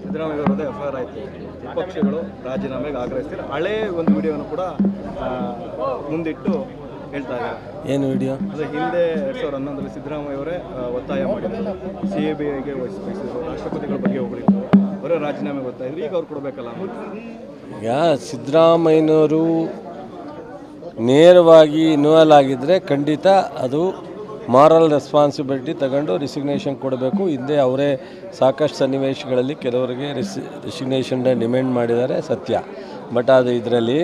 ಸಿದ್ದರಾಮಯ್ಯ ಅವರದ್ದು F I R ಆಯಿತು. ವಿಪಕ್ಷಗಳು ರಾಜೀನಾಮೆಗೆ ಆಗ್ರಹಿಸ್ತಾರೆ ಹಳೇ ಒಂದು ವಿಡಿಯೋವನ್ನು ಕೂಡ ಮುಂದಿಟ್ಟು ಹೇಳ್ತಾ ಇದ್ದಾರೆ. ಏನು ವಿಡಿಯೋ? ಅದು ಹಿಂದೆ ಎರಡು ಸಾವಿರದ ಹನ್ನೊಂದರಲ್ಲಿ ಸಿದ್ದರಾಮಯ್ಯ ಅವರೇ ಒತ್ತಾಯ ಮಾಡಿದ್ರು. ಸಿ ಎ ಬಿ ಐಗೆ ವಹಿಸಿದ್ರು ರಾಷ್ಟ್ರಪತಿಗಳ ಬಗ್ಗೆ ಹೋಗ್ಲಿಕ್ಕೆ ಅವರೇ ರಾಜೀನಾಮೆ ಒತ್ತಾಯ ಈಗ ಅವ್ರು ಕೊಡಬೇಕಲ್ಲ ಈಗ ಸಿದ್ದರಾಮಯ್ಯನವರು ನೇರವಾಗಿ ಇನ್ವಾಲ್ವ್ ಆಗಿದ್ದರೆ ಖಂಡಿತ ಅದು ಮಾರಲ್ ರೆಸ್ಪಾನ್ಸಿಬಿಲಿಟಿ ತಗೊಂಡು ರಿಸಿಗ್ನೇಷನ್ ಕೊಡಬೇಕು. ಹಿಂದೆ ಅವರೇ ಸಾಕಷ್ಟು ಸನ್ನಿವೇಶಗಳಲ್ಲಿ ಕೆಲವರಿಗೆ ರಿಸಿ ರಿಸಿಗ್ನೇಷನ್ ಡಿಮ್ಯಾಂಡ್ ಮಾಡಿದ್ದಾರೆ ಸತ್ಯ. ಬಟ್ ಅದು ಇದರಲ್ಲಿ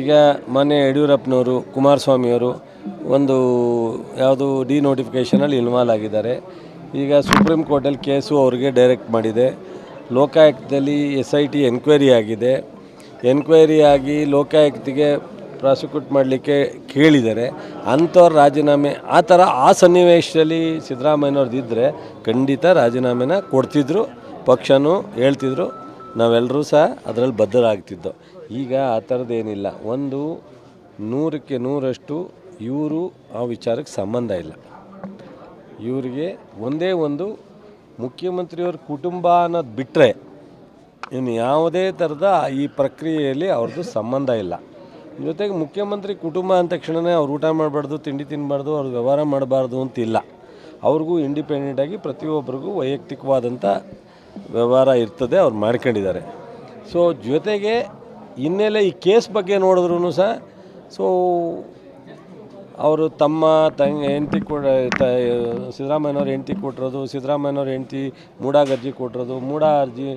ಈಗ ಮೊನ್ನೆ ಯಡಿಯೂರಪ್ಪನವರು, ಕುಮಾರಸ್ವಾಮಿಯವರು ಒಂದು ಯಾವುದು ಡಿ ನೋಟಿಫಿಕೇಷನಲ್ಲಿ ಇನ್ವಾಲ್ವ್ ಆಗಿದ್ದಾರೆ ಈಗ ಸುಪ್ರೀಂ ಕೋರ್ಟಲ್ಲಿ ಕೇಸು ಅವರಿಗೆ ಡೈರೆಕ್ಟ್ ಮಾಡಿದೆ. ಲೋಕಾಯುಕ್ತದಲ್ಲಿ ಎಸ್ ಐ ಟಿ ಎನ್ಕ್ವೈರಿ ಆಗಿದೆ. ಎನ್ಕ್ವೈರಿ ಆಗಿ ಲೋಕಾಯುಕ್ತಿಗೆ ಪ್ರಾಸಿಕ್ಯೂಟ್ ಮಾಡಲಿಕ್ಕೆ ಕೇಳಿದ್ದಾರೆ ಅಂಥವ್ರ ರಾಜೀನಾಮೆ, ಆ ಥರ ಆ ಸನ್ನಿವೇಶದಲ್ಲಿ ಸಿದ್ದರಾಮಯ್ಯನವ್ರದ್ದು ಇದ್ದರೆ ಖಂಡಿತ ರಾಜೀನಾಮೆನ ಕೊಡ್ತಿದ್ರು, ಪಕ್ಷನೂ ಹೇಳ್ತಿದ್ರು, ನಾವೆಲ್ಲರೂ ಸಹ ಅದರಲ್ಲಿ ಬದ್ಧರಾಗ್ತಿದ್ದೋ. ಈಗ ಆ ಥರದ್ದೇನಿಲ್ಲ ಒಂದು ನೂರಕ್ಕೆ ನೂರಷ್ಟು ಇವರು ಆ ವಿಚಾರಕ್ಕೆ ಸಂಬಂಧ ಇಲ್ಲ. ಇವರಿಗೆ ಒಂದೇ ಒಂದು ಮುಖ್ಯಮಂತ್ರಿಯವ್ರ ಕುಟುಂಬ ಅನ್ನೋದು ಬಿಟ್ಟರೆ ಇನ್ನು ಯಾವುದೇ ಥರದ ಈ ಪ್ರಕ್ರಿಯೆಯಲ್ಲಿ ಅವ್ರದ್ದು ಸಂಬಂಧ ಇಲ್ಲ. ಜೊತೆಗೆ ಮುಖ್ಯಮಂತ್ರಿ ಕುಟುಂಬ ಅಂದ ತಕ್ಷಣವೇ ಅವ್ರು ಊಟ ಮಾಡಬಾರ್ದು, ತಿಂಡಿ ತಿನ್ನಬಾರ್ದು ಅವ್ರು ವ್ಯವಹಾರ ಮಾಡಬಾರ್ದು ಅಂತಿಲ್ಲ. ಅವ್ರಿಗೂ ಇಂಡಿಪೆಂಡೆಂಟಾಗಿ ಪ್ರತಿಯೊಬ್ಬರಿಗೂ ವೈಯಕ್ತಿಕವಾದಂಥ ವ್ಯವಹಾರ ಇರ್ತದೆ ಅವ್ರು ಮಾಡ್ಕೊಂಡಿದ್ದಾರೆ. ಸೊ ಜೊತೆಗೆ ಹಿನ್ನೆಲೆ ಈ ಕೇಸ್ ಬಗ್ಗೆ ನೋಡಿದ್ರೂ ಸಹ ಸೊ ಅವರು ತಮ್ಮ ತಂಗ ಹೆಂಡ್ತಿ ಕೊಡ, ತ, ಸಿದ್ದರಾಮಯ್ಯನವ್ರ ಹೆಂಡ್ತಿ ಕೊಟ್ಟಿರೋದು, ಸಿದ್ದರಾಮಯ್ಯನವ್ರ ಹೆಂಡತಿ ಮೂಡಾಗರ್ಜಿ ಕೊಟ್ಟಿರೋದು, ಮೂಡಾ ಅರ್ಜಿ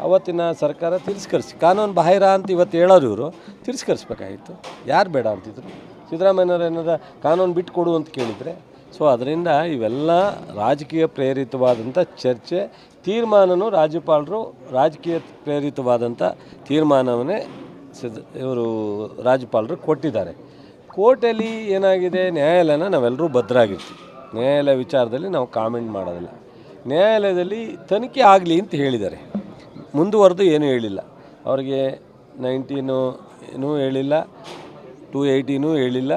ಅವತ್ತಿನ ಸರ್ಕಾರ ತಿರಸ್ಕರಿಸಿ, ಕಾನೂನು ಬಾಹಿರ ಅಂತ ಇವತ್ತು ಹೇಳೋರು ಇವರು, ತಿರಸ್ಕರಿಸ್ಬೇಕಾಗಿತ್ತು. ಯಾರು ಬೇಡ ಅಂತಿದ್ರು? ಸಿದ್ದರಾಮಯ್ಯನವ್ರು ಏನಾರ ಕಾನೂನು ಬಿಟ್ಟು ಕೊಡು ಅಂತ ಕೇಳಿದರೆ, ಸೊ ಅದರಿಂದ ಇವೆಲ್ಲ ರಾಜಕೀಯ ಪ್ರೇರಿತವಾದಂಥ ಚರ್ಚೆ, ತೀರ್ಮಾನನೂ ರಾಜ್ಯಪಾಲರು ರಾಜಕೀಯ ಪ್ರೇರಿತವಾದಂಥ ತೀರ್ಮಾನವನ್ನೇ ಸಿದ್ ಇವರು ರಾಜ್ಯಪಾಲರು ಕೊಟ್ಟಿದ್ದಾರೆ. ಕೋರ್ಟಲ್ಲಿ ಏನಾಗಿದೆ, ನ್ಯಾಯಾಲಯನ ನಾವೆಲ್ಲರೂ ಭದ್ರಾಗಿರ್ತೀವಿ. ನ್ಯಾಯಾಲಯ ವಿಚಾರದಲ್ಲಿ ನಾವು ಕಾಮೆಂಟ್ ಮಾಡೋದಿಲ್ಲ. ನ್ಯಾಯಾಲಯದಲ್ಲಿ ತನಿಖೆ ಆಗಲಿ ಅಂತ ಹೇಳಿದ್ದಾರೆ. ಮುಂದುವರೆದು ಏನೂ ಹೇಳಿಲ್ಲ. ಅವರಿಗೆ ನೈನ್ಟೀನು ಏನೂ ಹೇಳಿಲ್ಲ, ಟು ಏಯ್ಟೀನೂ ಹೇಳಿಲ್ಲ,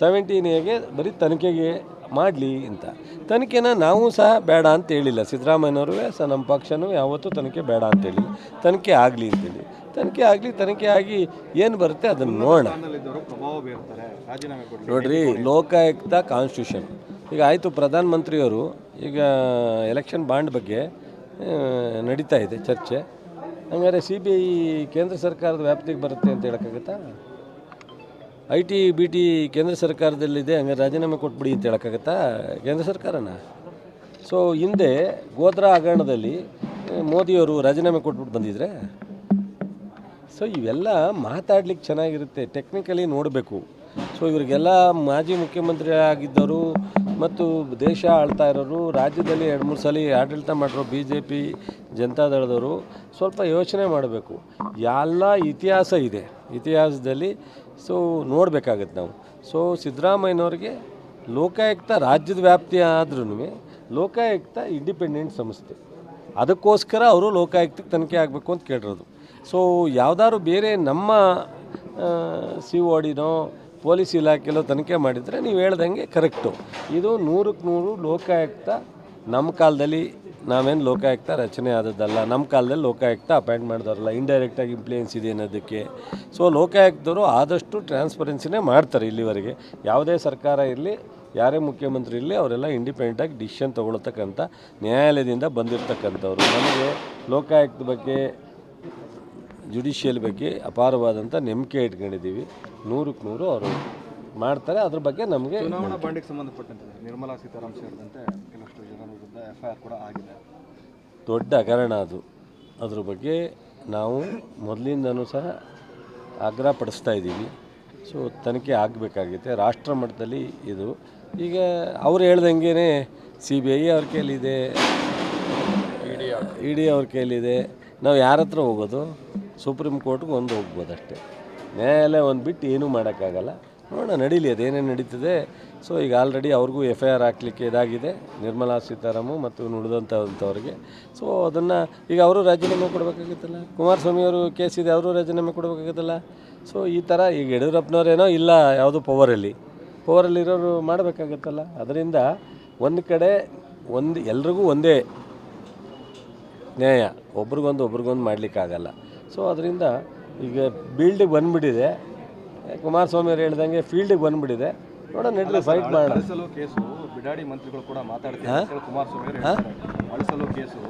ಸೆವೆಂಟೀನ್ ಎಗೆ ಬರೀ ತನಿಖೆಗೆ ಮಾಡಲಿ ಅಂತ. ತನಿಖೆನ ನಾವು ಸಹ ಬೇಡ ಅಂತ ಹೇಳಿಲ್ಲ. ಸಿದ್ದರಾಮಯ್ಯನವರು ಸಹ ನಮ್ಮ ಪಕ್ಷನೂ ಯಾವತ್ತೂ ತನಿಖೆ ಬೇಡ ಅಂತ ಹೇಳಿಲ್ಲ. ತನಿಖೆ ಆಗಲಿ ಅಂತೇಳಿ. ತನಿಖೆ ಆಗಲಿ, ತನಿಖೆ ಆಗಿ ಏನು ಬರುತ್ತೆ ಅದನ್ನು ನೋಡೋಣ. ನೋಡ್ರಿ, ಲೋಕಾಯುಕ್ತ ಕಾನ್ಸ್ಟಿಟ್ಯೂಷನ್ ಈಗ ಆಯಿತು, ಪ್ರಧಾನಮಂತ್ರಿಯವರು ಈಗ ಎಲೆಕ್ಷನ್ ಬಾಂಡ್ ಬಗ್ಗೆ ನಡೀತಾ ಇದೆ ಚರ್ಚೆ. ಹಂಗಾರೆ ಸಿ ಬಿ ಐ ಕೇಂದ್ರ ಸರ್ಕಾರದ ವ್ಯಾಪ್ತಿಗೆ ಬರುತ್ತೆ ಅಂತ ಹೇಳೋಕ್ಕಾಗತ್ತಾ? ಐ ಟಿ ಬಿ ಟಿ ಕೇಂದ್ರ ಸರ್ಕಾರದಲ್ಲಿದೆ ಹಂಗಾರೆ ರಾಜೀನಾಮೆ ಕೊಟ್ಬಿಡಿ ಅಂತ ಹೇಳೋಕ್ಕಾಗತ್ತಾ? ಕೇಂದ್ರ ಸರ್ಕಾರನ? ಸೊ ಹಿಂದೆ ಗೋದ್ರಾ ಹಗರಣದಲ್ಲಿ ಮೋದಿಯವರು ರಾಜೀನಾಮೆ ಕೊಟ್ಬಿಟ್ಟು ಬಂದಿದ್ರೆ? ಸೊ ಇವೆಲ್ಲ ಮಾತಾಡ್ಲಿಕ್ಕೆ ಚೆನ್ನಾಗಿರುತ್ತೆ ಟೆಕ್ನಿಕಲಿ ನೋಡಬೇಕು. ಸೊ ಇವರಿಗೆಲ್ಲ ಮಾಜಿ ಮುಖ್ಯಮಂತ್ರಿ ಆಗಿದ್ದವರು ಮತ್ತು ದೇಶ ಆಳ್ತಾ ಇರೋರು, ರಾಜ್ಯದಲ್ಲಿ ಎರಡು ಮೂರು ಸಲ ಆಡಳಿತ ಮಾಡಿರೋ ಬಿ ಜೆ ಪಿ ಜನತಾದಳದವರು ಸ್ವಲ್ಪ ಯೋಚನೆ ಮಾಡಬೇಕು. ಎಲ್ಲ ಇತಿಹಾಸ ಇದೆ, ಇತಿಹಾಸದಲ್ಲಿ ಸೊ ನೋಡಬೇಕಾಗತ್ತೆ ನಾವು. ಸೊ ಸಿದ್ದರಾಮಯ್ಯನವ್ರಿಗೆ ಲೋಕಾಯುಕ್ತ ರಾಜ್ಯದ ವ್ಯಾಪ್ತಿ ಆದ್ರೂ ಲೋಕಾಯುಕ್ತ ಇಂಡಿಪೆಂಡೆಂಟ್ ಸಂಸ್ಥೆ. ಅದಕ್ಕೋಸ್ಕರ ಅವರು ಲೋಕಾಯುಕ್ತಕ್ಕೆ ತನಿಖೆ ಆಗಬೇಕು ಅಂತ ಕೇಳಿರೋದು. ಸೊ ಯಾವುದಾದ್ರು ಬೇರೆ ನಮ್ಮ ಸಿ ಓಡಿನೋ ಡಿನೋ ಪೊಲೀಸ್ ಇಲಾಖೆಯಲ್ಲೂ ತನಿಖೆ ಮಾಡಿದರೆ ನೀವು ಹೇಳ್ದಂಗೆ ಕರೆಕ್ಟು. ಇದು ನೂರಕ್ಕೆ ನೂರು ಲೋಕಾಯುಕ್ತ, ನಮ್ಮ ಕಾಲದಲ್ಲಿ ನಾವೇನು ಲೋಕಾಯುಕ್ತ ರಚನೆ ಆದದ್ದಲ್ಲ, ನಮ್ಮ ಕಾಲದಲ್ಲಿ ಲೋಕಾಯುಕ್ತ ಅಪಾಯಿಂಟ್ ಮಾಡಿದವ್ರಲ್ಲ ಇಂಡೈರೆಕ್ಟಾಗಿ ಇಂಪ್ಲೂಯೆನ್ಸ್ ಇದೆ ಅನ್ನೋದಕ್ಕೆ. ಸೊ ಲೋಕಾಯುಕ್ತರು ಆದಷ್ಟು ಟ್ರಾನ್ಸ್ಪರೆನ್ಸಿನೇ ಮಾಡ್ತಾರೆ ಇಲ್ಲಿವರೆಗೆ. ಯಾವುದೇ ಸರ್ಕಾರ ಇರಲಿ, ಯಾರೇ ಮುಖ್ಯಮಂತ್ರಿ ಇರಲಿ, ಅವರೆಲ್ಲ ಇಂಡಿಪೆಂಡೆಂಟಾಗಿ ಡಿಸಿಷನ್ ತೊಗೊಳತಕ್ಕಂಥ ನ್ಯಾಯಾಲಯದಿಂದ ಬಂದಿರತಕ್ಕಂಥವ್ರು. ನಮಗೆ ಲೋಕಾಯುಕ್ತ ಬಗ್ಗೆ ಜುಡಿಷಿಯಲ್ ಬಗ್ಗೆ ಅಪಾರವಾದಂಥ ನಂಬಿಕೆ ಇಟ್ಕೊಂಡಿದ್ದೀವಿ. ನೂರಕ್ಕೆ ನೂರು ಅವರು ಮಾಡ್ತಾರೆ. ಅದ್ರ ಬಗ್ಗೆ ನಮಗೆ ಚುನಾವಣಾ ಬಾಂಡಿಗೆ ಸಂಬಂಧಪಟ್ಟಂತೆ ನಿರ್ಮಲಾ ಸೀತಾರಾಮ್ ಸೇರಿದಂತೆ ಕೆಲವಷ್ಟು ಜನರ ವಿರುದ್ಧ ಎಫ್ ಐ ಆರ್ ಕೂಡ ಆಗಿದೆ. ದೊಡ್ಡ ಹಗರಣ ಅದು. ಅದ್ರ ಬಗ್ಗೆ ನಾವು ಮೊದಲಿಂದನೂ ಸಹ ಆಗ್ರಹ ಪಡಿಸ್ತಾ ಇದ್ದೀವಿ. ಸೊ ತನಿಖೆ ಆಗಬೇಕಾಗಿದೆ ರಾಷ್ಟ್ರ ಮಟ್ಟದಲ್ಲಿ ಇದು. ಈಗ ಅವ್ರು ಹೇಳ್ದಂಗೆ ಸಿ ಬಿ ಐ ಅವ್ರ ಕೈಲಿದೆ ಇ ಡಿ ಅವ್ರ ಕೈಲಿದೆ ನಾವು ಯಾರ ಹತ್ರ ಹೋಗೋದು? ಸುಪ್ರೀಂ ಕೋರ್ಟ್ಗೆ ಒಂದು ಹೋಗ್ಬೋದು ಅಷ್ಟೇ ನ್ಯಾಯಾಲಯ ಒಂದು ಬಿಟ್ಟು ಏನೂ ಮಾಡೋಕ್ಕಾಗಲ್ಲ. ನೋಡೋಣ, ನಡೀಲಿ ಅದೇನೇನು ನಡೀತದೆ. ಸೊ ಈಗ ಆಲ್ರೆಡಿ ಅವ್ರಿಗೂ ಎಫ್ ಐ ಆರ್ ಹಾಕ್ಲಿಕ್ಕೆ ಇದಾಗಿದೆ, ನಿರ್ಮಲಾ ಸೀತಾರಾಮು ಮತ್ತು ನುಡಿದಂಥವ್ರಿಗೆ ಸೊ ಅದನ್ನು ಈಗ ಅವರು ರಾಜೀನಾಮೆ ಕೊಡಬೇಕಾಗಿತ್ತಲ್ಲ? ಕುಮಾರಸ್ವಾಮಿ ಅವರು ಕೇಸ್ ಇದೆ, ಅವರು ರಾಜೀನಾಮೆ ಕೊಡಬೇಕಾಗುತ್ತಲ್ಲ? ಸೊ ಈ ಥರ ಈಗ ಯಡಿಯೂರಪ್ಪನವರೇನೋ ಇಲ್ಲ, ಯಾವುದು ಪವರಲ್ಲಿ. ಪವರಲ್ಲಿರೋರು ಮಾಡಬೇಕಾಗತ್ತಲ್ಲ? ಅದರಿಂದ ಒಂದು ಕಡೆ ಒಂದು, ಎಲ್ರಿಗೂ ಒಂದೇ ನ್ಯಾಯ. ಒಬ್ರಿಗೊಂದು ಒಬ್ರಿಗೊಂದು ಮಾಡಲಿಕ್ಕಾಗಲ್ಲ. ಸೊ ಅದರಿಂದ ಈಗ ಬೀಲ್ಡಿಗೆ ಬಂದುಬಿಟ್ಟಿದೆ. ಕುಮಾರಸ್ವಾಮಿ ಅವ್ರು ಹೇಳ್ದಂಗೆ ಫೀಲ್ಡಿಗೆ ಬಂದುಬಿಟ್ಟಿದೆ. ನೋಡೋಣ ನಡೀಲಿ ಫೈಟ್ ಮಾಡೋಣ. ಅಳಿಸಲು ಕೇಸು ಬಿಡಾಡಿ ಮಂತ್ರಿಗಳು ಕೂಡ ಮಾತಾಡ್ತಾರೆ ಕುಮಾರಸ್ವಾಮಿ ಅಳಿಸಲು ಕೇಸು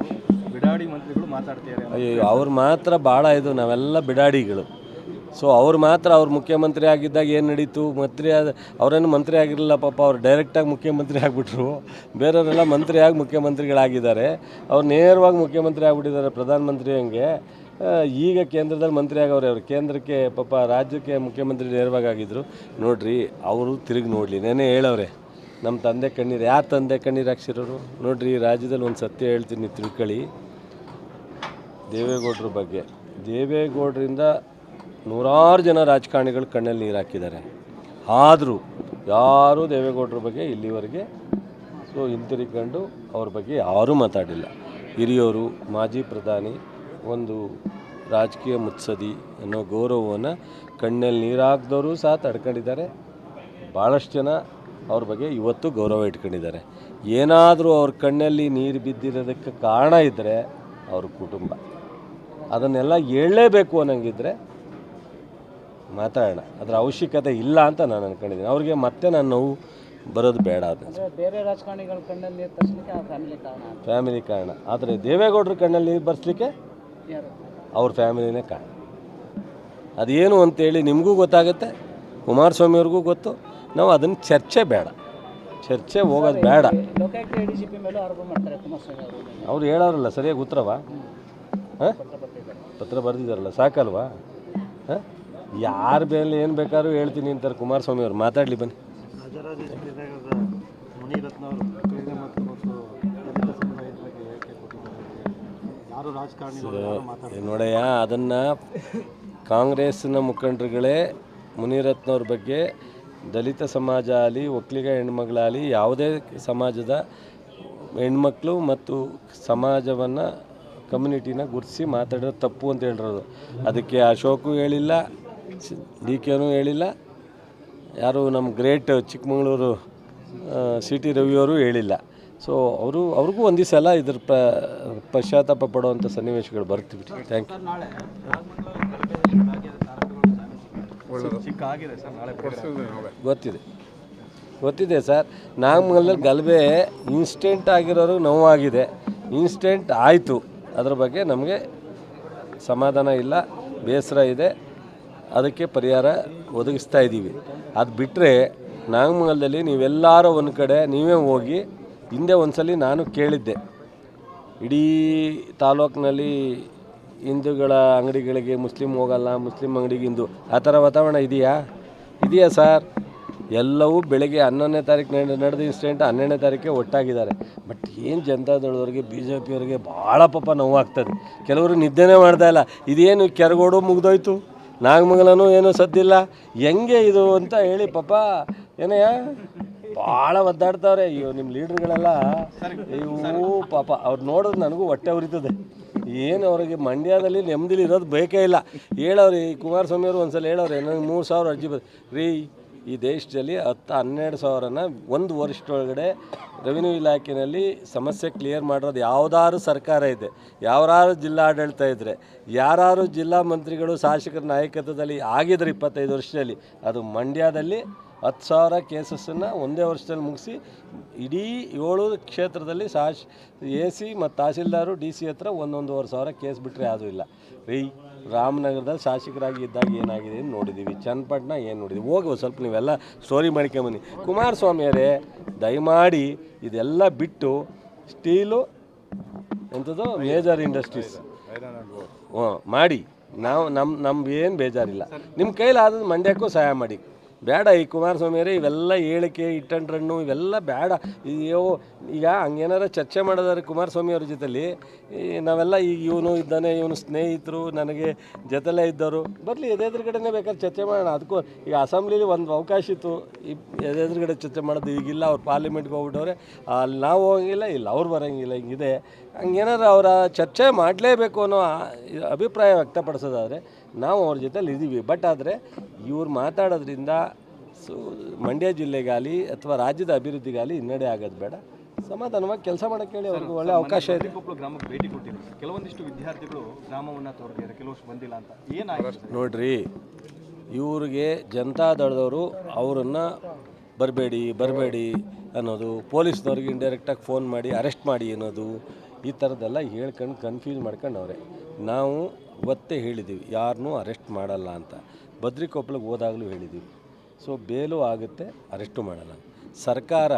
ಬಿಡಾಡಿ ಮಂತ್ರಿಗಳು ಮಾತಾಡ್ತಾರೆ ಅಯ್ಯೋ ಅವ್ರು ಮಾತ್ರ ಭಾಳ ಇದು ನಾವೆಲ್ಲ ಬಿಡಾಡಿಗಳು. ಸೊ ಅವ್ರು ಮಾತ್ರ ಅವ್ರು ಮುಖ್ಯಮಂತ್ರಿ ಆಗಿದ್ದಾಗ ಏನು ನಡೀತು? ಮಂತ್ರಿ ಆದ ಅವರೇನು ಮಂತ್ರಿ ಆಗಿರಲಿಲ್ಲ ಪಾಪ ಅವ್ರು ಡೈರೆಕ್ಟಾಗಿ ಮುಖ್ಯಮಂತ್ರಿ ಆಗಿಬಿಟ್ರು. ಬೇರೆಯವರೆಲ್ಲ ಮಂತ್ರಿಯಾಗಿ ಮುಖ್ಯಮಂತ್ರಿಗಳಾಗಿದ್ದಾರೆ. ಅವ್ರು ನೇರವಾಗಿ ಮುಖ್ಯಮಂತ್ರಿ ಆಗಿಬಿಟ್ಟಿದ್ದಾರೆ ಪ್ರಧಾನಮಂತ್ರಿ ಹಂಗೆ. ಈಗ ಕೇಂದ್ರದಲ್ಲಿ ಮಂತ್ರಿ ಆಗವ್ರೆ ಅವರು ಕೇಂದ್ರಕ್ಕೆ ಪಾಪ ರಾಜ್ಯಕ್ಕೆ ಮುಖ್ಯಮಂತ್ರಿ ನೇರವಾಗಿ ಆಗಿದ್ರು ನೋಡ್ರಿ, ಅವರು ತಿರುಗಿ ನೋಡಲಿ. ನೆನೆ ಹೇಳವ್ರೆ ನಮ್ಮ ತಂದೆ ಕಣ್ಣೀರು, ಯಾರು ತಂದೆ ಕಣ್ಣೀರು ಹಾಕ್ಸಿರೋರು? ನೋಡ್ರಿ ರಾಜ್ಯದಲ್ಲಿ ಒಂದು ಸತ್ಯ ಹೇಳ್ತೀನಿ ತಿಳ್ಕೊಳ್ಳಿ. ದೇವೇಗೌಡರ ಬಗ್ಗೆ. ದೇವೇಗೌಡರಿಂದ ನೂರಾರು ಜನ ರಾಜಕಾರಣಿಗಳು ಕಣ್ಣಲ್ಲಿ ನೀರು ಹಾಕಿದ್ದಾರೆ. ಆದರೂ ಯಾರೂ ದೇವೇಗೌಡರ ಬಗ್ಗೆ ಇಲ್ಲಿವರೆಗೆ ಸೊ ಹಿಂತಿರುಗಿಕೊಂಡು ಅವ್ರ ಬಗ್ಗೆ ಯಾರೂ ಮಾತಾಡಿಲ್ಲ ಹಿರಿಯವರು ಮಾಜಿ ಪ್ರಧಾನಿ ಒಂದು ರಾಜಕೀಯ ಮುತ್ಸದಿ ಅನ್ನೋ ಗೌರವವನ್ನು ಕಣ್ಣಲ್ಲಿ ನೀರು ಹಾಕಿದವರು ಸಹ ತಡ್ಕೊಂಡಿದ್ದಾರೆ. ಭಾಳಷ್ಟು ಜನ ಅವ್ರ ಬಗ್ಗೆ ಇವತ್ತು ಗೌರವ ಇಟ್ಕೊಂಡಿದ್ದಾರೆ. ಏನಾದರೂ ಅವ್ರ ಕಣ್ಣಲ್ಲಿ ನೀರು ಬಿದ್ದಿರೋದಕ್ಕೆ ಕಾರಣ ಇದ್ದರೆ ಅವ್ರ ಕುಟುಂಬ. ಅದನ್ನೆಲ್ಲ ಹೇಳಲೇಬೇಕು ಅನ್ನಂಗಿದ್ರೆ ಮಾತಾಡೋಣ. ಅದರ ಅವಶ್ಯಕತೆ ಇಲ್ಲ ಅಂತ ನಾನು ಅನ್ಕೊಂಡಿದ್ದೀನಿ. ಅವ್ರಿಗೆ ಮತ್ತೆ ನಾನು ನೋವು ಬರೋದು ಬೇಡ ಅದು. ಬೇರೆ ರಾಜಕಾರಣಿಗಳ ಕಣ್ಣಲ್ಲಿ ಫ್ಯಾಮಿಲಿ ಕಾರಣ. ಆದರೆ ದೇವೇಗೌಡರ ಕಣ್ಣಲ್ಲಿ ನೀರು ಬರ್ಸ್ಲಿಕ್ಕೆ ಅವ್ರ ಫ್ಯಾಮಿಲಿನೇ ಕಾರಣ. ಅದೇನು ಅಂತೇಳಿ ನಿಮಗೂ ಗೊತ್ತಾಗುತ್ತೆ ಕುಮಾರಸ್ವಾಮಿಯವ್ರಿಗೂ ಗೊತ್ತು. ನಾವು ಅದನ್ನು ಚರ್ಚೆ ಬೇಡ. ಚರ್ಚೆ ಹೋಗೋದು ಬೇಡ. ಅವರು. ಹೇಳೋರಲ್ಲ ಸರಿಯಾಗಿ ಉತ್ತರವಾ? ಹಾಂ? ಪತ್ರ ಬರೆದಿದ್ದಾರಲ್ಲ ಸಾಕಲ್ವಾ? ಹಾಂ? ಯಾರ ಮೇಲೆ ಏನು ಬೇಕಾದ್ರೂ ಹೇಳ್ತೀನಿ ಅಂತಾರೆ ಕುಮಾರಸ್ವಾಮಿ ಅವ್ರು ಮಾತಾಡಲಿ ಬನ್ನಿ ಮುನಿರತ್ನ ಅವರು ಕ್ರೀಡೆ ಮತ್ತು ಮತ್ತು ದಲಿತ ಸಮುದಾಯದ ಬಗ್ಗೆ ಹೇಳಿಕೆ ಕೊಟ್ಟಿದ್ದಾರೆ ಯಾರು ರಾಜಕಾರಣಿಗಳು ಯಾರು ಮಾತಾಡ್ತಾರೆ ಏ ನೋಡಯ್ಯ ಅದನ್ನು ಕಾಂಗ್ರೆಸ್ನ ಮುಖಂಡರುಗಳೇ ಮುನಿರತ್ನವ್ರ ಬಗ್ಗೆ ದಲಿತ ಸಮಾಜ ಆಗಲಿ ಒಕ್ಕಲಿಗ ಹೆಣ್ಮಗಳಾಗಲಿ ಯಾವುದೇ ಸಮಾಜದ ಹೆಣ್ಮಕ್ಳು ಮತ್ತು ಸಮಾಜವನ್ನು ಕಮ್ಯುನಿಟಿನ ಗುರುತಿಸಿ ಮಾತಾಡೋದು ತಪ್ಪು ಅಂತ ಹೇಳಿರೋದು. ಅದಕ್ಕೆ ಅಶೋಕು ಹೇಳಿಲ್ಲ ಡಿ ಕೆನೂ ಹೇಳಿಲ್ಲ ಯಾರು ನಮ್ಮ ಗ್ರೇಟ್ ಚಿಕ್ಕಮಗಳೂರು ಸಿ ಟಿ ರವಿಯವರು ಹೇಳಿಲ್ಲ. ಸೊ ಅವರು ಅವ್ರಿಗೂ ಒಂದು ಸಲ ಇದ್ರ ಪ ಪಶ್ಚಾತ್ತಾಪ ಪಡುವಂಥ ಸನ್ನಿವೇಶಗಳು ಬರ್ತೀವಿ. ಥ್ಯಾಂಕ್ ಯು ಚಿಕ್ಕ ಸರ್ ನಾಳೆ ಗೊತ್ತಿದೆ. ಗೊತ್ತಿದೆ ಸರ್. ನಾಗಮಂಗಲದಲ್ಲಿ ಗಲಭೆ ಇನ್ಸ್ಟೆಂಟ್ ಆಗಿರೋರು ನೋವಾಗಿದೆ. ಇನ್ಸ್ಟೆಂಟ್ ಆಯಿತು. ಅದ್ರ ಬಗ್ಗೆ ನಮಗೆ ಸಮಾಧಾನ ಇಲ್ಲ. ಬೇಸರ ಇದೆ. ಅದಕ್ಕೆ ಪರಿಹಾರ ಒದಗಿಸ್ತಾ ಇದ್ದೀವಿ ಅದು ಬಿಟ್ಟರೆ ನಾಗಮಂಗಲದಲ್ಲಿ ನೀವೆಲ್ಲರೂ ಒಂದು ಕಡೆ ನೀವೇ ಹೋಗಿ ಹಿಂದೆ ಒಂದ್ಸಲಿ ನಾನು ಕೇಳಿದ್ದೆ. ಇಡೀ ತಾಲೂಕಿನಲ್ಲಿ ಹಿಂದೂಗಳ ಅಂಗಡಿಗಳಿಗೆ ಮುಸ್ಲಿಂ ಹೋಗಲ್ಲ, ಮುಸ್ಲಿಂ ಅಂಗಡಿಗೆ ಹಿಂದೂ. ಆ ಥರ ವಾತಾವರಣ ಇದೆಯಾ? ಇದೆಯಾ ಸರ್? ಎಲ್ಲವೂ ಬೆಳಗ್ಗೆ ಹನ್ನೊಂದನೇ ತಾರೀಕು ನಡೆ, ನಡೆದ ಇನ್ಸಿಡೆಂಟ್ ಹನ್ನೆರಡನೇ ತಾರೀಕೆ ಒಟ್ಟಾಗಿದ್ದಾರೆ. ಬಟ್ ಏನು ಜನತಾದಳದವ್ರಿಗೆ ಬಿ ಜೆ ಪಿಯವ್ರಿಗೆ ಭಾಳ ಪಾಪ ನೋವಾಗ್ತದೆ. ಕೆಲವರು ನಿದ್ದೆನೇ ಮಾಡ್ತಾ ಇಲ್ಲ. ಇದೇನು ಕೆರಗೋಡು ಮುಗ್ದೋಯ್ತು? ನಾಗಮಂಗಲನೂ ಏನೂ ಸದ್ದಿಲ್ಲ? ಹೆಂಗೆ ಇದು ಅಂತ ಹೇಳಿ ಪಾಪ, ಏನಯ್ಯ? ಭಾಳ ಒದ್ದಾಡ್ತಾವ್ರೆ. ಅಯ್ಯೋ ನಿಮ್ಮ ಲೀಡ್ರ್ಗಳೆಲ್ಲ. ಇವು ಪಾಪ. ಅವ್ರು ನೋಡಿದ್ರೆ ನನಗೂ ಹೊಟ್ಟೆ ಉರಿತದೆ. ಏನು ಅವ್ರಿಗೆ ಮಂಡ್ಯದಲ್ಲಿ ನೆಮ್ಮದಿಲಿ ಇರೋದು ಬೇಕೇ ಇಲ್ಲ. ಹೇಳವ್ರಿ ಕುಮಾರಸ್ವಾಮಿ ಅವರು ಒಂದ್ಸಲ ಹೇಳವ್ರೆ ನನಗೆ ಮೂರು ಸಾವಿರ ಅರ್ಜಿ ಬರ್. ರೀ ಈ ದೇಶದಲ್ಲಿ ಹತ್ತು ಹನ್ನೆರಡು ಸಾವಿರನ ಒಂದು ವರ್ಷದೊಳಗಡೆ ರೆವಿನ್ಯೂ ಇಲಾಖೆಯಲ್ಲಿ ಸಮಸ್ಯೆ ಕ್ಲಿಯರ್ ಮಾಡಿರೋದು ಯಾವುದಾದ್ರು ಸರ್ಕಾರ ಇದೆ. ಯಾವ್ದಾದ್ರು ಜಿಲ್ಲಾಡಳಿತ ಇದ್ದರೆ ಯಾರು ಜಿಲ್ಲಾ ಮಂತ್ರಿಗಳು ಶಾಸಕರ ನಾಯಕತ್ವದಲ್ಲಿ ಆಗಿದ್ರೆ ಇಪ್ಪತ್ತೈದು ವರ್ಷದಲ್ಲಿ, ಅದು ಮಂಡ್ಯದಲ್ಲಿ ಹತ್ತು ಸಾವಿರ ಕೇಸಸ್ಸನ್ನು ಒಂದೇ ವರ್ಷದಲ್ಲಿ ಮುಗಿಸಿ ಇಡೀ ಏಳು ಕ್ಷೇತ್ರದಲ್ಲಿ ಸಾಶ್ ಎ ಸಿ ಮತ್ತು ತಹಸೀಲ್ದಾರು, ಡಿ ಸಿ ಹತ್ರ ಒಂದೊಂದುವರೆ ಸಾವಿರ ಕೇಸ್ ಬಿಟ್ಟರೆ ಯಾವುದೂ ಇಲ್ಲ. ರೀ ರಾಮನಗರದಲ್ಲಿ ಶಾಸಕರಾಗಿ ಇದ್ದಾಗ ಏನಾಗಿದೆ ಅಂತ ನೋಡಿದ್ದೀವಿ ಚನ್ನಪಟ್ಟಣ ಏನು ನೋಡಿದ್ದೀವಿ ಹೋಗಿ ಸ್ವಲ್ಪ ನೀವೆಲ್ಲ ಸ್ಟೋರಿ ಮಾಡ್ಕೊಂಬನ್ನಿ. ಕುಮಾರಸ್ವಾಮಿಯವರೇ ದಯಮಾಡಿ ಇದೆಲ್ಲ ಬಿಟ್ಟು ಸ್ಟೀಲು ಎಂಥದ್ದು ಮೇಜರ್ ಇಂಡಸ್ಟ್ರೀಸ್ ಹ್ಞೂ ಮಾಡಿ. ನಾವು ನಮ್ಮ ನಮ್ಗೆ ಏನು ಬೇಜಾರಿಲ್ಲ. ನಿಮ್ಮ ಕೈಲಾದ ಮಂಡ್ಯಕ್ಕೂ ಸಹಾಯ ಮಾಡಿ. ಬೇಡ ಈ ಕುಮಾರಸ್ವಾಮಿಯವರೇ ಇವೆಲ್ಲ ಹೇಳಿಕೆ ಇಟ್ ರಣ್ಣು ಇವೆಲ್ಲ ಬೇಡ. ಅಯ್ಯೋ, ಈಗ ಹಂಗೇನಾರ ಚರ್ಚೆ ಮಾಡೋದಾದ್ರೆ ಕುಮಾರಸ್ವಾಮಿ ಅವ್ರ ಜೊತೆಲಿ ನಾವೆಲ್ಲ ಈಗ ಇವನು ಇದ್ದಾನೆ, ಇವನು ಸ್ನೇಹಿತರು, ನನಗೆ ಜೊತೆಲೇ ಇದ್ದವರು. ಬರಲಿ ಎದೆದ್ರಗಡೆನೇ ಬೇಕಾದ್ರೆ ಚರ್ಚೆ ಮಾಡೋಣ. ಅದಕ್ಕೂ ಈಗ ಅಸೆಂಬ್ಲಿಲಿ ಒಂದು ಅವಕಾಶ ಇತ್ತು. ಈ ಎದುರುಗಡೆ ಚರ್ಚೆ ಮಾಡೋದು ಈಗಿಲ್ಲ, ಅವ್ರು ಪಾರ್ಲಿಮೆಂಟ್ಗೆ ಹೋಗ್ಬಿಟ್ಟವ್ರೆ. ಅಲ್ಲಿ ನಾವು ಹೋಗಿಲ್ಲ, ಇಲ್ಲ, ಅವ್ರು ಬರೋಂಗಿಲ್ಲ, ಹಿಂಗಿದೆ. ಹಂಗೇನಾರು ಅವರ ಚರ್ಚೆ ಮಾಡಲೇಬೇಕು ಅನ್ನೋ ಅಭಿಪ್ರಾಯ ವ್ಯಕ್ತಪಡಿಸೋದಾದರೆ ನಾವು ಅವ್ರ ಜೊತೆಲಿ ಇದ್ದೀವಿ. ಬಟ್ ಆದರೆ ಇವ್ರು ಮಾತಾಡೋದ್ರಿಂದ ಸೊ ಮಂಡ್ಯ ಜಿಲ್ಲೆಗಾಲಿ ಅಥವಾ ರಾಜ್ಯದ ಅಭಿವೃದ್ಧಿಗಾಲಿ ಹಿನ್ನಡೆ ಆಗೋದು ಬೇಡ. ಸಮಾಧಾನವಾಗಿ ಕೆಲಸ ಮಾಡೋಕ್ಕೆ ಹೇಳಿ ಅವ್ರಿಗೆ ಒಳ್ಳೆ ಅವಕಾಶ ಇದೆ. ಗ್ರಾಮಕ್ಕೆ ಭೇಟಿ ಕೊಟ್ಟಿದ್ದೀವಿ ಕೆಲವೊಂದಿಷ್ಟು ವಿದ್ಯಾರ್ಥಿಗಳು ಗ್ರಾಮವನ್ನು ತೋರಿದ್ದಾರೆ ಕೆಲವಷ್ಟು ಬಂದಿಲ್ಲ ಅಂತ. ಏನಾಗುತ್ತೆ ನೋಡ್ರಿ ಇವ್ರಿಗೆ ಜನತಾದಳದವರು ಅವರನ್ನು ಬರಬೇಡಿ ಬರಬೇಡಿ ಅನ್ನೋದು ಪೊಲೀಸ್ನವ್ರಿಗೆ ಇಂಡೈರೆಕ್ಟಾಗಿ ಫೋನ್ ಮಾಡಿ ಅರೆಸ್ಟ್ ಮಾಡಿ ಅನ್ನೋದು ಈ ಥರದ್ದೆಲ್ಲ ಹೇಳ್ಕೊಂಡು ಕನ್ಫ್ಯೂಸ್ ಮಾಡ್ಕೊಂಡವ್ರೆ ನಾವು ಒತ್ತೆ ಹೇಳಿದ್ದೀವಿ, ಯಾರನ್ನೂ ಅರೆಸ್ಟ್ ಮಾಡಲ್ಲ ಅಂತ. ಬದ್ರಿಕೊಪ್ಪಳಿಗೆ ಹೋದಾಗಲೂ ಹೇಳಿದ್ದೀವಿ. ಸೊ, ಬೇಲು ಆಗುತ್ತೆ, ಅರೆಸ್ಟು ಮಾಡಲ್ಲ ಸರ್ಕಾರ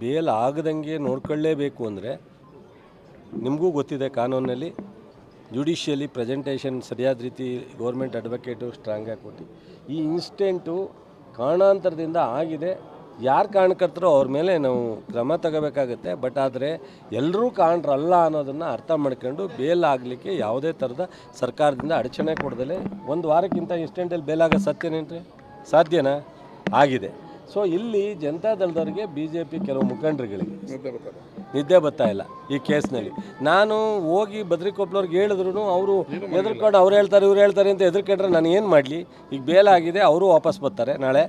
ಬೇಲ್ ಆಗದಂಗೆ ನೋಡ್ಕೊಳ್ಳೇಬೇಕು ಅಂದರೆ ನಿಮಗೂ ಗೊತ್ತಿದೆ ಕಾನೂನಲ್ಲಿ ಜುಡಿಷಿಯಲಿ ಪ್ರೆಸೆಂಟೇಷನ್ ಸರಿಯಾದ ರೀತಿ ಗೌರ್ಮೆಂಟ್ ಅಡ್ವೊಕೇಟು ಸ್ಟ್ರಾಂಗಾಗಿ ಕೊಟ್ಟು. ಈ ಇನ್ಸ್ಟೆಂಟು ಕಾರಣಾಂತರದಿಂದ ಆಗಿದೆ. ಯಾರು ಕಾರಣಕರ್ತರೋ ಅವ್ರ ಮೇಲೆ ನಾವು ಕ್ರಮ ತಗೋಬೇಕಾಗುತ್ತೆ. ಬಟ್ ಆದರೆ ಎಲ್ಲರೂ ಕಾಣ್ರಲ್ಲ ಅನ್ನೋದನ್ನು ಅರ್ಥ ಮಾಡ್ಕೊಂಡು ಬೇಲ್ ಆಗಲಿಕ್ಕೆ ಯಾವುದೇ ಥರದ ಸರ್ಕಾರದಿಂದ ಅಡಚಣೆ ಕೊಡದಲೆ ಒಂದು ವಾರಕ್ಕಿಂತ ಇನ್ಸ್ಟೆಂಟಲ್ಲಿ ಬೇಲಾಗೋ ಆಗೋ ಸತ್ಯನೇನ್ರಿ? ಸಾಧ್ಯನಾ? ಆಗಿದೆ. ಸೊ ಇಲ್ಲಿ ಜನತಾದಳದವ್ರಿಗೆ ಬಿ ಜೆ ಪಿ ಕೆಲವು ಮುಖಂಡರುಗಳಿಗೆ ನಿದ್ದೆ ಬರ್ತಾ ಇಲ್ಲ. ಈ ಕೇಸ್ನಲ್ಲಿ. ನಾನು ಹೋಗಿ ಬದ್ರಿಕೊಪ್ಪಲವ್ರಿಗೆ ಹೇಳಿದ್ರು ಅವರು ಎದುರ್ಕೊಂಡು ಅವ್ರು ಹೇಳ್ತಾರೆ ಇವ್ರು ಹೇಳ್ತಾರೆ ಅಂತ ಎದುರ್ಕೊಂಡ್ರೆ ನಾನು ಏನು ಮಾಡಲಿ? ಈಗ ಬೇಲಾಗಿದೆ ಅವರು ವಾಪಸ್ ಬರ್ತಾರೆ ನಾಳೆ.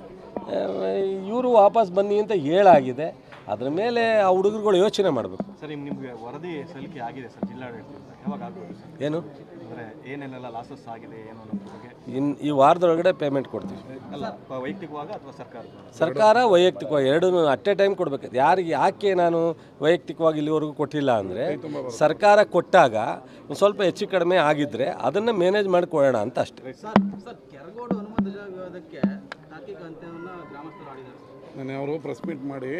ಇವರು ವಾಪಸ್ ಬನ್ನಿ ಅಂತ ಹೇಳಾಗಿದೆ. ಅದ್ರ ಮೇಲೆ ಆ ಹುಡುಗರುಗಳು ಯೋಚನೆ ಮಾಡಬೇಕು. ಸರ್ ಈಗ ನಿಮಗೆ ವರದಿ ಸಲ್ಲಿಕೆ ಆಗಿದೆ ಸರ್ ಜಿಲ್ಲಾಡಳಿತ ಯಾವಾಗ ಆಗ್ಬೋದು ಸರ್? ಏನು? ಅಂದರೆ ಏನೇನೆಲ್ಲ ಲಾಸಸ್ ಆಗಿದೆ ಏನು ಅನ್ನೋದ್ರ ಬಗ್ಗೆ? ಇನ್ನು ಈ ವಾರದೊಳಗಡೆ ಪೇಮೆಂಟ್ ಕೊಡ್ತೀವಿ. ಅಲ್ಲ ಪ- ವೈಯಕ್ತಿಕವಾಗ ಅಥವಾ ಸರ್ಕಾರ ಸರ್ಕಾರ ವೈಯಕ್ತಿಕವಾಗಿ ಎರಡೂ ಅಟ್ ಎ ಟೈಮ್ ಕೊಡಬೇಕು ಯಾರಿಗೆ ಯಾಕೆ ನಾನು ವೈಯಕ್ತಿಕವಾಗಿ ಇಲ್ಲಿವರೆಗೂ ಕೊಟ್ಟಿಲ್ಲ ಅಂದರೆ ಸರ್ಕಾರ ಕೊಟ್ಟಾಗ ಒಂದು ಸ್ವಲ್ಪ ಹೆಚ್ಚು ಕಡಿಮೆ ಆಗಿದ್ದರೆ ಅದನ್ನು ಮ್ಯಾನೇಜ್ ಮಾಡಿಕೊಳ್ಳೋಣ ಅಂತ ಅಷ್ಟೇ. ನಾನು ಅವರು ಪ್ರೆಸ್ ಮೀಟ್ ಮಾಡಿ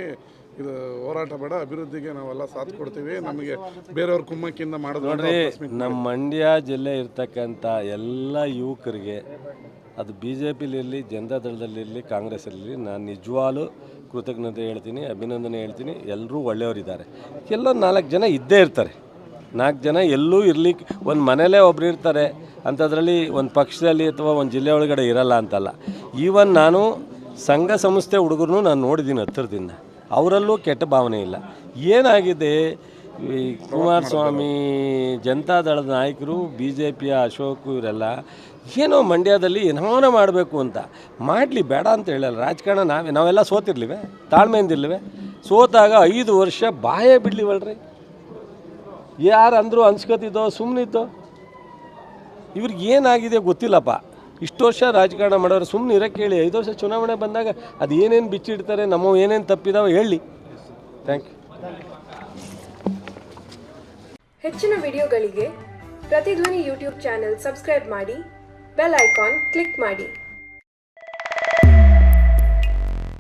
ಇದು ಹೋರಾಟ ಬೇಡ ಅಭಿವೃದ್ಧಿಗೆ ನಾವೆಲ್ಲ ಸಾಥ್ ಕೊಡ್ತೀವಿ ನಮಗೆ ಬೇರೆಯವ್ರ ಕುಮ್ಮಕ್ಕಿಂದ ಮಾಡೋದು ನೋಡ್ರಿ ನಮ್ಮ ಮಂಡ್ಯ ಜಿಲ್ಲೆ ಇರ್ತಕ್ಕಂಥ ಎಲ್ಲ ಯುವಕರಿಗೆ ಅದು ಬಿ ಜೆ ಪಿಲಿರಲಿ ಜನತಾದಳದಲ್ಲಿರಲಿ ಕಾಂಗ್ರೆಸ್ಸಲ್ಲಿರಲಿ ನಾನು ನಿಜವಾಗ್ಲೂ ಕೃತಜ್ಞತೆ ಹೇಳ್ತೀನಿ ಅಭಿನಂದನೆ ಹೇಳ್ತೀನಿ ಎಲ್ಲರೂ ಒಳ್ಳೆಯವರಿದ್ದಾರೆ. ಎಲ್ಲ ನಾಲ್ಕು ಜನ ಇದ್ದೇ ಇರ್ತಾರೆ. ನಾಲ್ಕು ಜನ ಎಲ್ಲೂ ಇರ್ಲಿಕ್ಕೆ ಒಂದು ಮನೇಲೇ ಒಬ್ರು ಇರ್ತಾರೆ ಅಂಥದ್ರಲ್ಲಿ ಒಂದು ಪಕ್ಷದಲ್ಲಿ ಅಥವಾ ಒಂದು ಜಿಲ್ಲೆ ಒಳಗಡೆ ಇರಲ್ಲ ಅಂತಲ್ಲ. ಈವನ್ ನಾನು ಸಂಘ ಸಂಸ್ಥೆ ಹುಡುಗರು ನಾನು ನೋಡಿದ್ದೀನಿ ಹತ್ತಿರದಿಂದ. ಅವರಲ್ಲೂ ಕೆಟ್ಟ ಭಾವನೆ ಇಲ್ಲ. ಏನಾಗಿದೆ? ಈ ಕುಮಾರಸ್ವಾಮಿ ಜನತಾದಳದ ನಾಯಕರು ಬಿ ಜೆ ಪಿಯ ಅಶೋಕ್ ಇವರೆಲ್ಲ ಏನೋ ಮಂಡ್ಯದಲ್ಲಿ ಏನೋನ ಮಾಡಬೇಕು ಅಂತ. ಮಾಡಲಿ ಬೇಡ ಅಂತ ಹೇಳಲ್ಲ. ರಾಜಕಾರಣ ನಾವೇ, ನಾವೆಲ್ಲ ಸೋತಿರ್ಲಿವೆ, ತಾಳ್ಮೆಯಿಂದಿರ್ಲಿವೆ. ಸೋತಾಗ ಐದು ವರ್ಷ ಬಾಯೇ ಬಿಡ್ಲಿವಲ್ರಿ. ಯಾರು ಅಂದರೂ ಅನ್ಸ್ಕೊತಿದ್ದೋ ಸುಮ್ಮನಿದ್ದೋ ಇವ್ರಿಗೆ ಏನಾಗಿದೆ ಗೊತ್ತಿಲ್ಲಪ್ಪ. ಇಷ್ಟು ವರ್ಷ ರಾಜಕಾರಣ ಮಾಡೋರು ಸುಮ್ಮನೆ ಇರೋಕ್ಕೆ ಹೇಳಿ. ಐದು ವರ್ಷ ಚುನಾವಣೆ ಬಂದಾಗ ಅದು ಏನೇನು ಬಿಚ್ಚಿಡ್ತಾರೆ, ನಮ್ಮ ಏನೇನು ತಪ್ಪಿದಾವೆ ಹೇಳಿ. ಥ್ಯಾಂಕ್ ಯು ಹೆಚ್ಚಿನ ವಿಡಿಯೋಗಳಿಗೆ ಪ್ರತಿಧ್ವನಿ ಯೂಟ್ಯೂಬ್ ಚಾನೆಲ್ ಸಬ್ಸ್ಕ್ರೈಬ್ ಮಾಡಿ, ಬೆಲ್ ಐಕಾನ್ ಕ್ಲಿಕ್ ಮಾಡಿ.